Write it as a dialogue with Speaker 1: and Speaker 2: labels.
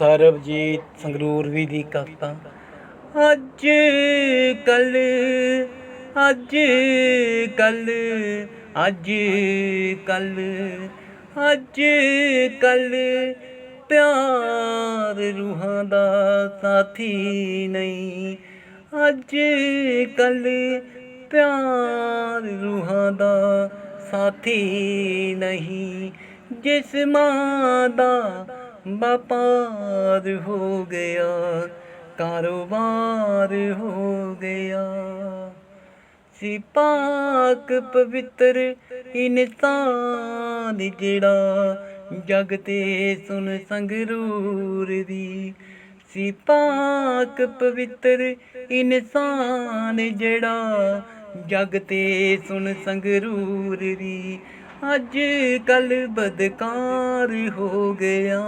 Speaker 1: ਸਰਬਜੀਤ ਸੰਗਰੂਰ ਦੀ ਕਵਿਤਾ। ਅੱਜ ਕੱਲ ਅੱਜ ਕੱਲ ਅੱਜ ਕੱਲ ਅੱਜ ਕੱਲ ਪਿਆਰ ਰੂਹਾਂ ਦਾ ਸਾਥੀ ਨਹੀਂ। ਅੱਜ ਕੱਲ ਪਿਆਰ ਰੂਹਾਂ ਦਾ ਸਾਥੀ ਨਹੀਂ। ਜਿਸਮਾਂ ਦਾ ਵਪਾਰ ਹੋ ਗਿਆ, ਕਾਰੋਬਾਰ ਹੋ ਗਿਆ। ਸੀ ਪਾਕ ਪਵਿੱਤਰ ਇਨਸਾਨ ਜਿਹੜਾ ਜਗ ਤੇ ਸੁਨ ਸੰਗਰੂਰ ਦੀ। ਸੀ ਪਾਕ ਪਵਿੱਤਰ ਇਨਸਾਨ ਜਿਹੜਾ ਜਗ ਤੇ ਸੁਨ ਸੰਗਰੂਰ ਦੀ। ਅੱਜ ਕੱਲ ਬਦਕਾਰ ਹੋ ਗਿਆ।